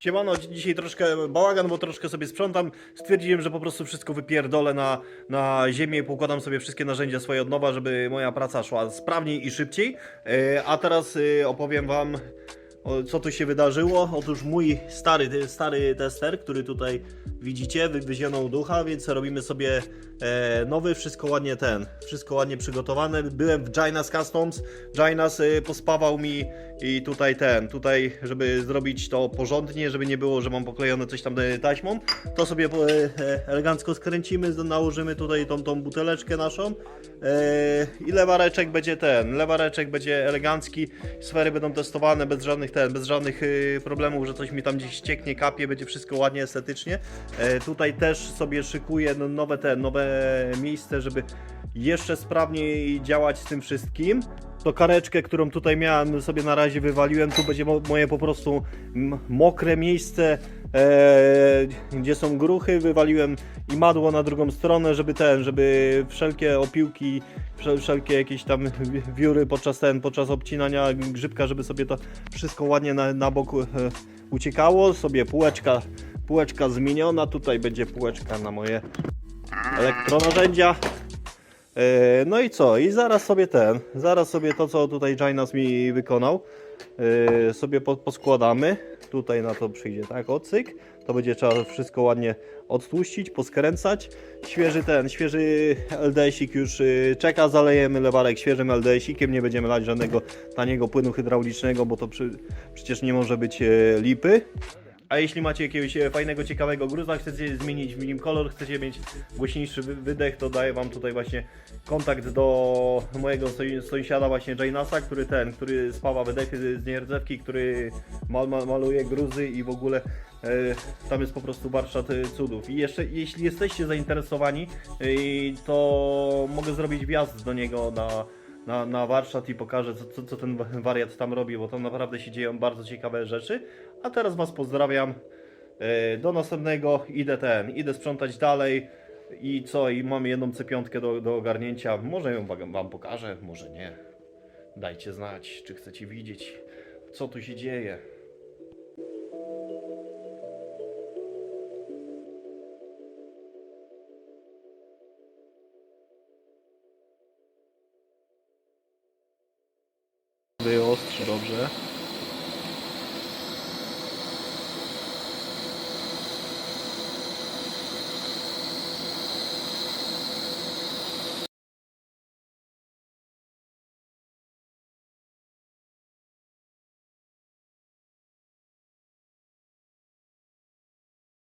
Siemano, dzi- dzisiaj troszkę bałagan, bo troszkę sobie sprzątam. Stwierdziłem, że po prostu wszystko wypierdolę na, na ziemię i pokładam sobie wszystkie narzędzia swoje od nowa, żeby moja praca szła sprawniej i szybciej. E, a teraz e, opowiem wam, co tu się wydarzyło. Otóż mój stary, stary tester, który tutaj widzicie, wywieziony ducha, więc robimy sobie e, nowy, wszystko ładnie ten, wszystko ładnie przygotowane. Byłem w Ginas Customs, Ginas e, pospawał mi i tutaj ten, tutaj, żeby zrobić to porządnie, żeby nie było, że mam poklejone coś tam e, taśmą, to sobie elegancko skręcimy, nałożymy tutaj tą, tą buteleczkę naszą i lewareczek będzie ten, lewareczek będzie elegancki, sfery będą testowane bez żadnych ten, bez żadnych e, problemów, że coś mi tam gdzieś cieknie, kapie, będzie wszystko ładnie, estetycznie. E, tutaj też sobie szykuję no, nowe te, nowe miejsce, żeby jeszcze sprawniej działać z tym wszystkim. To kareczkę, którą tutaj miałem, sobie na razie wywaliłem. Tu będzie mo- moje po prostu mokre miejsce, e, gdzie są gruchy. Wywaliłem i madło na drugą stronę, żeby ten, żeby wszelkie opiłki, wszel- wszelkie jakieś tam wi- wióry podczas ten, podczas obcinania grzybka, żeby sobie to wszystko ładnie na, na bok e, uciekało. Sobie półeczka, półeczka zmieniona. Tutaj będzie półeczka na moje elektronarzędzia. E, No i co? I zaraz sobie ten, zaraz sobie to, co tutaj Jainas mi wykonał, e, sobie po, poskładamy. Tutaj na to przyjdzie, tak, ocyk. To będzie trzeba wszystko ładnie odtłuścić, poskręcać. Świeży ten, świeży LDS-ik już y, czeka, zalejemy lewarek świeżym LDS-ikiem, nie będziemy lać żadnego taniego płynu hydraulicznego, bo to przy, przecież nie może być e, lipy. A jeśli macie jakiegoś e, fajnego, ciekawego gruza, chcecie zmienić w nim kolor, chcecie mieć głośniejszy wy- wydech, to daję wam tutaj właśnie kontakt do mojego sąsi- sąsiada właśnie Jainasa, który ten, który spawa wydechy z nierdzewki, który mal, mal, maluje gruzy i w ogóle e, tam jest po prostu warsztat e, cudów. I jeszcze, jeśli jesteście zainteresowani, to mogę zrobić wjazd do niego na na, na warsztat i pokażę, co, co, co ten wariat tam robi, bo tam naprawdę się dzieją bardzo ciekawe rzeczy. A teraz Was pozdrawiam. E, Do następnego idę ten, idę sprzątać dalej. I co? I mamy jedną C5 do, do ogarnięcia. Może ją wam pokażę, może nie. Dajcie znać, czy chcecie widzieć, co tu się dzieje. Wyostrz, dobrze.